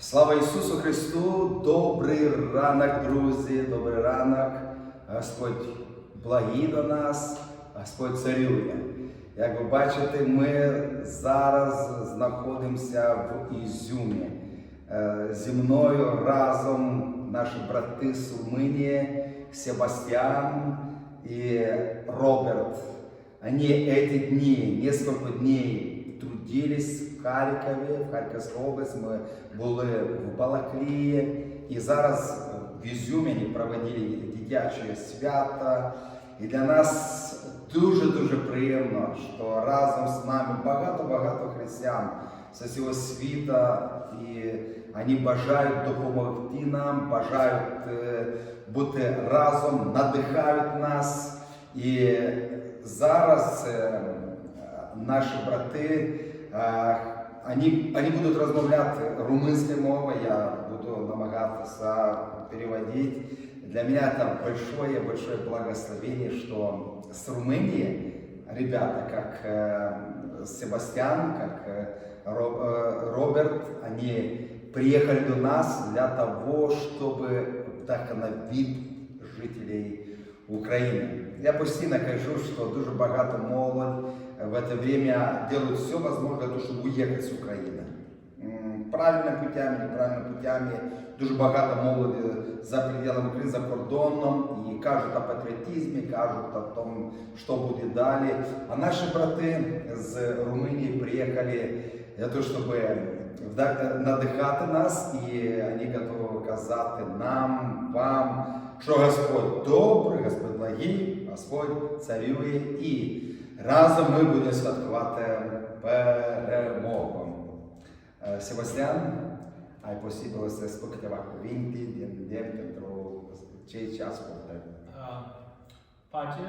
Слава Ісусу Христу! Добрий ранок, друзі! Добрий ранок! Господь благий до нас, Господь царює. Як ви бачите, ми зараз знаходимося в Ізюмі. Е, Зі мною разом наші брати з Румунії, Себастьян и Роберт. Они эти дни, несколько дней Трудились в Харкові, в Харківській області. Ми були в Балаклії. І зараз в Ізюмі проводили дитяче свято. І для нас дуже-дуже приємно, що разом з нами багато-багато християн з усього світу. І вони бажають допомогти нам, бажають е, бути разом, надихають нас. І зараз е, наші брати, е, вони, вони будуть розмовляти румунською мовою, я буду намагатися переводити. Для меня это большое-большое благословение, что с Румынии ребята, как э, Себастьян, как э, э, Роберт, они приехали до нас для того, чтобы вдохновить жителей України. Я постійно кажу, що дуже багато молодь в це время делают все возможное, для того, щоб уїхати з України. М, Правильними путями, неправильними путями. Дуже багато молоді за пределами України, за кордоном і кажуть о патріотизмі, кажуть о тому, що буде далі. А наші брати з Румунії приїхали для того, щоб вда- надихати нас, і вони готові казати нам, вам, що Господь добрий, Господь благий, Господь царює і Разом ми будемо святкувати перемогу. Е, Себастьян, ai posibil să spun câteva cuvinte din îndemn pentru cei ce ascultă. Uh, Pace,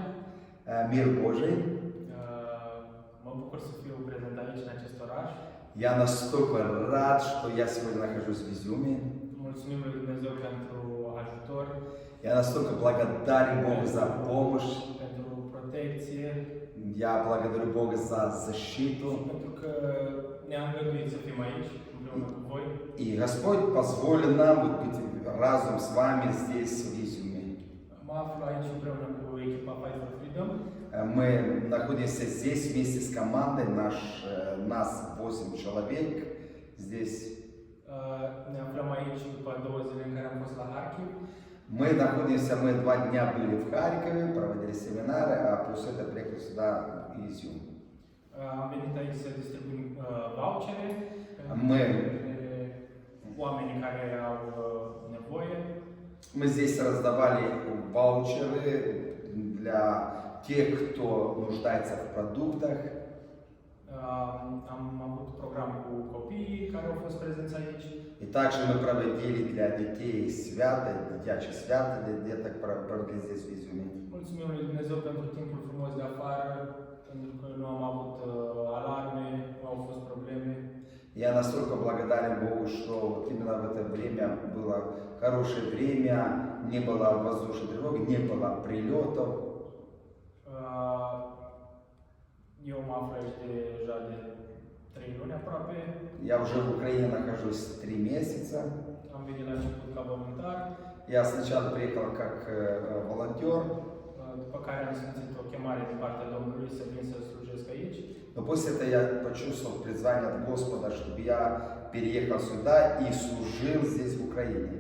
Uh, Mir Божий, uh, mă bucur să fiu prezent aici în acest oraș. я настолько рад, что я сегодня нахожусь в Изюме. Mulțumim lui Dumnezeu pentru ajutor, Я настолько благодарен Богу за помощь. pentru protecție Я благодарю Бога за защиту. И Господь позволил нам вот быть разом с вами здесь, в Изюме. Э, Мы находимся здесь вместе с командой, наш, э, нас 8 человек здесь. Uh, Ne aflăm aici după două zile în care am fost la Harkiv. Мы находимся, мы два дня были в Харькове, проводили семинары, а после этого приехали сюда, в Изюм. Am venit aici să distribuim uh, vouchere Мы- oamenii care au uh, nevoie. Мы здесь раздавали ваучеры для тех, кто нуждается в продуктах. Uh, Am avut program cu copiii care au fost prezenți aici. И также мы проводили для детей свято, дитячие свято для деток про- проводили здесь в Изюме. Mulțumim lui Dumnezeu pentru timpul frumos de afară, pentru că nu am avut uh, alarme, nu au fost probleme. Я настолько благодарен Богу, что именно в это время было хорошее время, не было воздушной тревоги, не было прилетов. Uh, Eu mă aflu aici deja de 3 luni aproape. Я уже в Украине нахожусь три месяца. Am venit la început ca voluntar, Я сначала приехал как э, волонтер, după care am simțit o chemare din partea Domnului să vin să slujesc aici. но после этого я почувствовал призвание от Господа, чтобы я переехал сюда и служил здесь в Украине.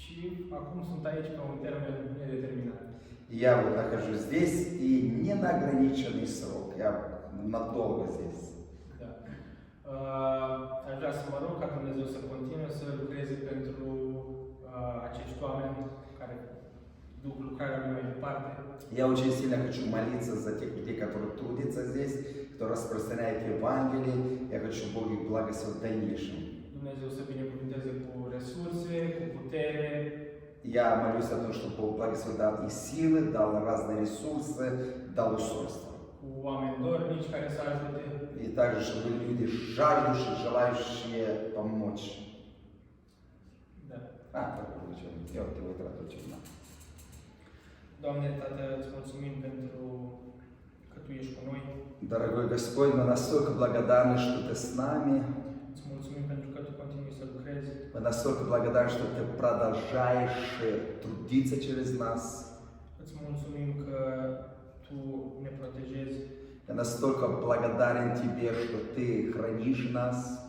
Și acum sunt aici pe un termen nedeterminat. И я вот нахожусь здесь и не на ограниченный срок, я надолго здесь. Aș vrea să mă rog ca Dumnezeu să continue să lucreze pentru uh, acești oameni care duc lucrarea lui mai departe. Я очень сильно хочу молиться за тех людей, которые трудятся здесь, кто распространяет Евангелие. Я хочу, Бог их благословил в дальнейшем. Dumnezeu să binecuvânteze cu resurse, cu putere, Я молюсь о том, чтобы Бог благословил, дал и силы, дал разные ресурсы, дал устройство. cu oameni dornici care să ajute. И также, чтобы люди жаждущие, желающие помочь. Da. А, так вот троточек. Doamne, Tată, îți mulțumim pentru că Tu ești cu noi. Дорогой Господь, мы настолько благодарны, что Ты с нами. Îți mulțumim pentru că Tu continui să lucrezi. Мы настолько благодарны, что Ты продолжаешь э, трудиться через нас. Îți mulțumim că Tu ne protejezi. Я настолько благодарен Тебе, что Ты хранишь нас.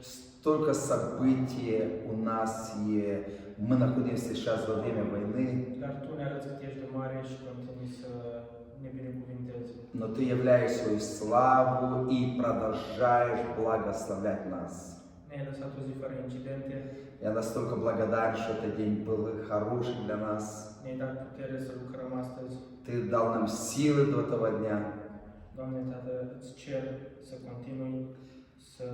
Столько событий у нас, и мы находимся сейчас во время войны, но Ты являешь свою славу и продолжаешь благословлять нас. Я настолько благодарен, что этот день был хороший для нас. Ты дал нам силы до этого дня. Doamne, Tată, îți cer să continui să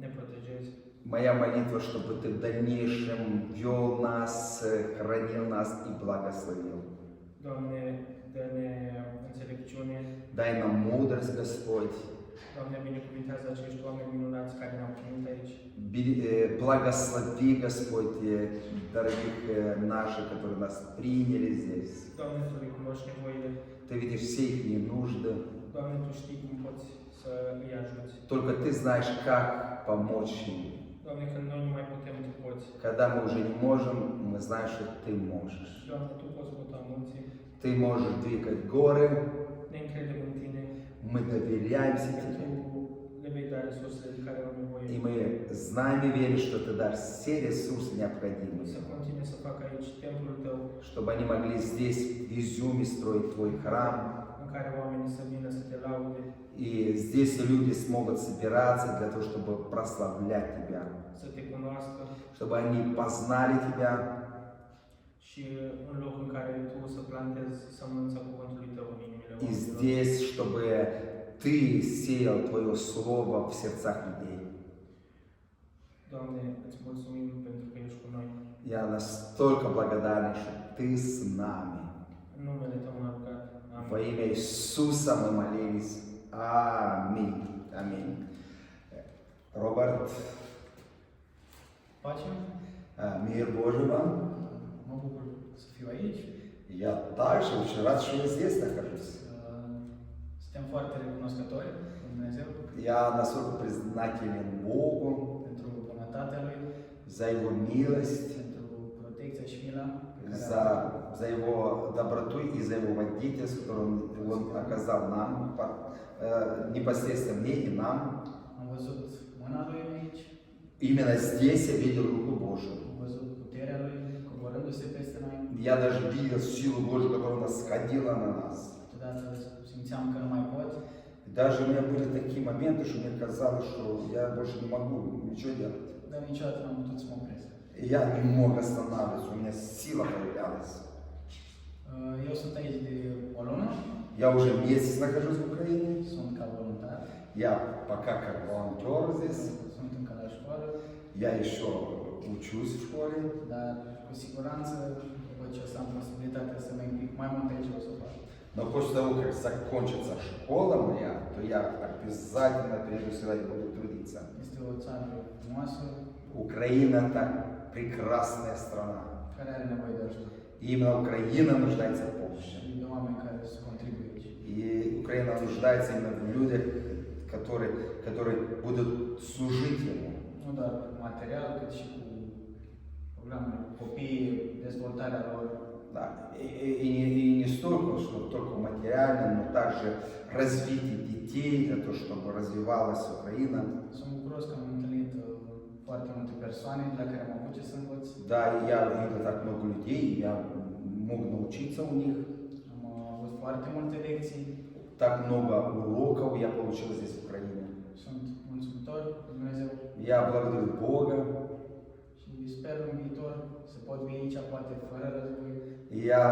ne protejezi. Моя молитва, чтобы Ты в дальнейшем вел нас, э, хранил нас и благословил. Doamne, dă-ne înțelepciune. Дай нам мудрость, Господь. Doamne, binecuvintează acești oameni minunați care ne-au primit aici. Бери- э, Благослови, Господь, э, дорогих э, наших, которые нас приняли здесь. Doamne, Tu îi cunoști nevoile. Ты видишь все их нужды. Doamne, Tu știi cum poți să îi ajuți. Только Ты знаешь, как помочь им. Doamne, când noi nu mai putem, Tu poți. Когда мы уже не можем, мы знаем, что Ты можешь. Doamne, Tu poți muta munții. Ты можешь двигать горы. Ne încredem. Мы доверяемся Тебе. И мы знаем и верим, что Ты дашь все ресурсы необходимые, чтобы они могли здесь, в Изюме, строить Твой храм. în И здесь люди смогут собираться для того, чтобы прославлять Тебя, чтобы они познали Тебя, și un loc în care Tu să plantezi sămânța cuvântului Tău în inimile и здесь, чтобы Ты сеял Твое Слово в сердцах людей. Я настолько благодарен, что Ты с нами. Во имя Иисуса мы молились. Аминь. Аминь. Роберт, Facem? а, мир Божий вам. Mă bucur să fiu aici. Я также очень рад, что я здесь нахожусь. Foarte recunoscători lui Dumnezeu Я настолько признателен Богу pentru bunătatea Lui, за Его милость, pentru protecția și mila за, за Его доброту и за Его водительство, которое Он, Он оказал нам, э, непосредственно мне и нам. am văzut mâna Lui aici, Именно здесь я видел руку Божию. am văzut puterea Lui coborându-se peste noi. Я даже видел силу Божию, которая сходила на нас. Nu mai pot, И даже у меня были такие моменты, что мне казалось, что я больше не могу ничего делать. dar niciodată n-am putut să mă opresc. И я не мог останавливаться, у меня сила появлялась. Uh, Eu sunt aici de o lună, Я уже месяц нахожусь в Украине. sunt ca voluntar, Я пока как волонтер здесь. sunt încă la școală, Я еще учусь в школе. dar cu siguranță, după ce o să am posibilitatea să mă implic mai mult aici, o să o fac. Но после того, как закончится школа моя, то я обязательно приеду сюда и буду трудиться. Украина это прекрасная страна. И именно Украина нуждается в помощи. И Украина нуждается именно в людях, которые, которые будут служить ему. Cu programele cu copiii, dezvoltarea lor. Да. И, и- и не- столько, что только материально, но также развитие детей, для того, чтобы развивалась Украина. Învăț. Да, и я видел так много людей, я мог научиться у них. Lecții. Так много уроков я получил здесь в Украине. Я благодарю Бога. și sper în viitor să pot fi aici, poate fără război. И Я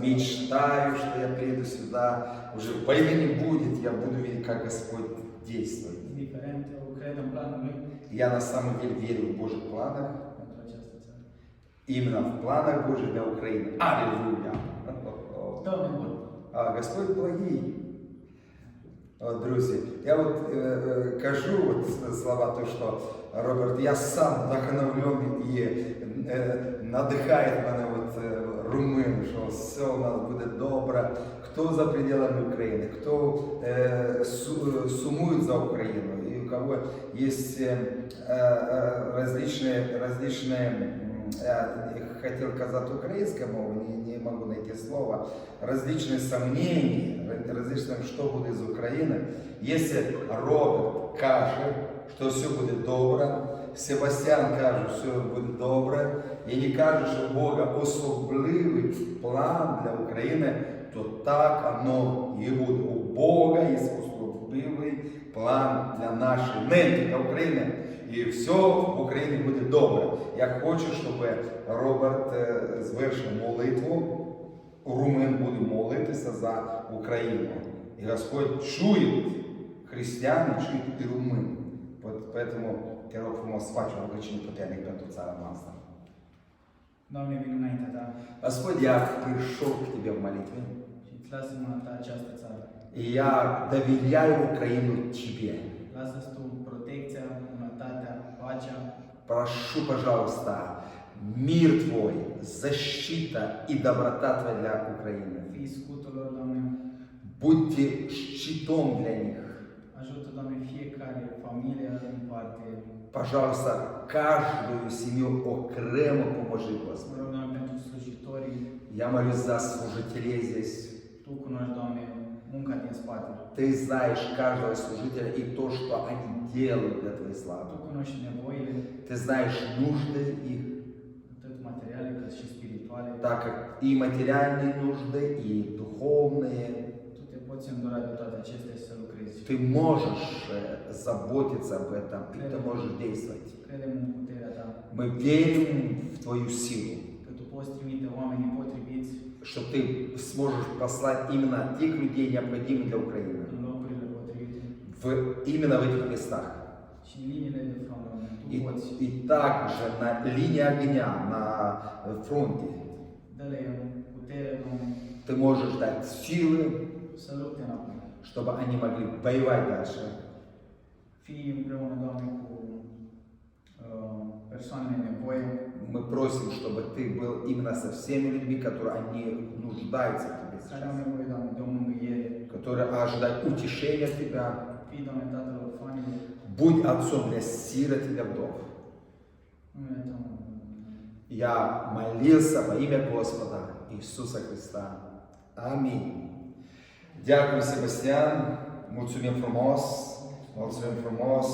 мечтаю, что я приеду сюда, уже войны не будет, я буду видеть, как Господь действует. Indiferent, eu cred în planul lui Я на самом деле верю в Божьих планах, pentru această țară. именно в планах Божьих для Украины. Аллилуйя! Doamne bun! А Господь благий. О, Друзі, я от е, е, кажу от слова, то, що Роберт, я сам вдохновлений і е, надихає мене от, е, румин, що все у нас буде добре. Хто за пределами України, хто е, су- сумує за Україну, і у кого є е, е, различные, различные, м, я хотел казати українською мовою, не, не можу знайти слова, различные сомнения, различные, що буде з України. Якщо Роберт каже, що все буде добре, Себастьян каже, що все буде добре, і не каже, що у Бога особливий план для України, то так оно і буде. У Бога є особливий план для нашої неньки, для України. І все в Україні буде добре. Я хочу, щоб Роберт е, звершив молитву. Румин буде молитися за Україну. І Господь чує християни, чують і румин. Поэтому te rog frumos, face o rugăciune puternic pentru țara noastră. Doamne, vin înaintea Ta Господь, я пришел к Тебе в молитве, și îți lasă în mâna Ta această țară. я доверяю Украину Тебе. Lasă-ți Tu protecția, bunătatea, pacea, Прошу, пожалуйста, мир Твой, защита и доброта Твоя для Украины. fii scutul lor, Doamne. Будьте щитом для них. Ajută, Doamne, fiecare familie în parte. Пожалуйста, каждую семью окремо поможи, Господи. Я молюсь за служителей здесь. Ты знаешь каждого служителя и то, что они делают для Твоей славы. Ты знаешь нужды их, так как и материальные нужды, и духовные. Ты можешь э, заботиться об этом, и ты можешь действовать. Мы верим в Твою силу, что Ты сможешь послать именно тех людей, необходимых для Украины, в, именно в этих местах. И, и также на линии огня, на фронте, putere, Doamne, ты можешь дать силы. Чтобы они могли воевать дальше. Nevoie, Мы просим, чтобы Ты был именно со всеми людьми, которые они нуждаются в Тебе сейчас, которые ожидают утешения от Тебя. Будь отцом для сирот и для вдов. numele Tău. Я молился во имя Господа Иисуса Христа. Аминь. Дякую, Себастьян. Mulțumim frumos. Mulțumim frumos.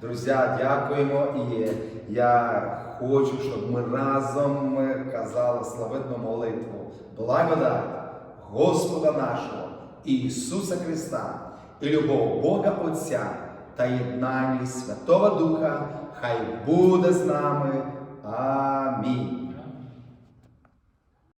Друзі, дякуємо. І я хочу, щоб ми разом казали славетну молитву. Благодать Господа нашого Ісуса Христа і любов Бога Отця та єднання Святого Духа хай буде з нами. Амінь.